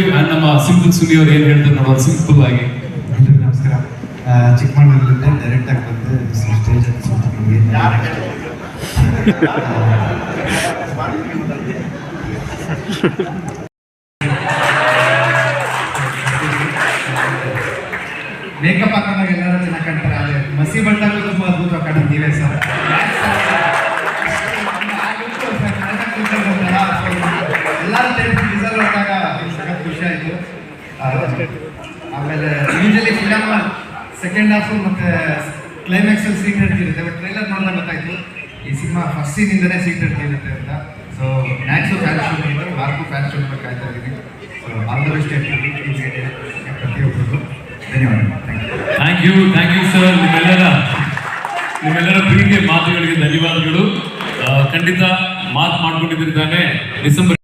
You and ನಮ್ಮ simple Suni ಅವ್ರು ಏನು ಹೇಳ್ತಾರೆ ನೋಡೋರು ಸಿಂಪಲ್ ಆಗಿ. ನಮಸ್ಕಾರ. ಚಿಕ್ಕಮಗಳೂರಿಂದ ಡೈರೆಕ್ಟ್ ಆಗಿ ಬಂದು ಸ್ಟೇಜ್ ಮೇಕಪ್ ಹಾಕೊಂಡಾಗ ಎಲ್ಲರೂ ಚೆನ್ನಾಗಿ ಕಾಣ್ತಾರೆ ಆದರೆ ಮಸಿ ಬಂದಾಗ ತುಂಬ ಅದ್ಭುತವಾಗಿ ಕಾಣೋದು ನೀವೇ ಸರ್. ಎಲ್ಲರೂ ಆಮೇಲೆ ಯೂಶಲಿ ಫಿಲಮ್ ಸೆಕೆಂಡ್ ಹಾಫು ಮತ್ತೆ ಕ್ಲೈಮ್ಯಾಕ್ಸ್ ಅಲ್ಲಿ ಸೀಟ್ ಹಿಡ್ತಿರುತ್ತೆ ಬಟ್ ಟ್ರೈಲರ್ ನೋಡಿದಾಗ ಗೊತ್ತಾಯ್ತು, ಈ ಸಿನಿಮಾ ಫಸ್ಟ್ ಸೀನಿಂದನೇ ಸೀಟ್ ಹಿಡ್ತಿರುತ್ತೆ ಅಂತ. ಸೊ ನ್ಯಾಕ್ಸು ಫ್ಯಾನ್ ಶೋ ಮಾಡಿದ್ರು ಮಾರ್ಕು ಫ್ಯಾನ್ ಶೋ ಕಾಯ್ತಾ ಇದ್ದೀನಿ ಸೊ ಆಲ್ ದ ಬೆಸ್ಟ್ ಪ್ರತಿಯೊಬ್ಬರು ಧನ್ಯವಾದಗಳು. Thank you thank you sir ನಿಮ್ಮೆಲ್ಲರ ನಿಮ್ಮೆಲ್ಲರ ಪ್ರೀತಿಯ ಮಾತುಗಳಿಗೆ ಧನ್ಯವಾದಗಳು. ಖಂಡಿತ ಮಾತು ಮಾಡ್ಕೊಂಡಿದ್ದಿರ್ತಾನೆ ಡಿಸೆಂಬರ್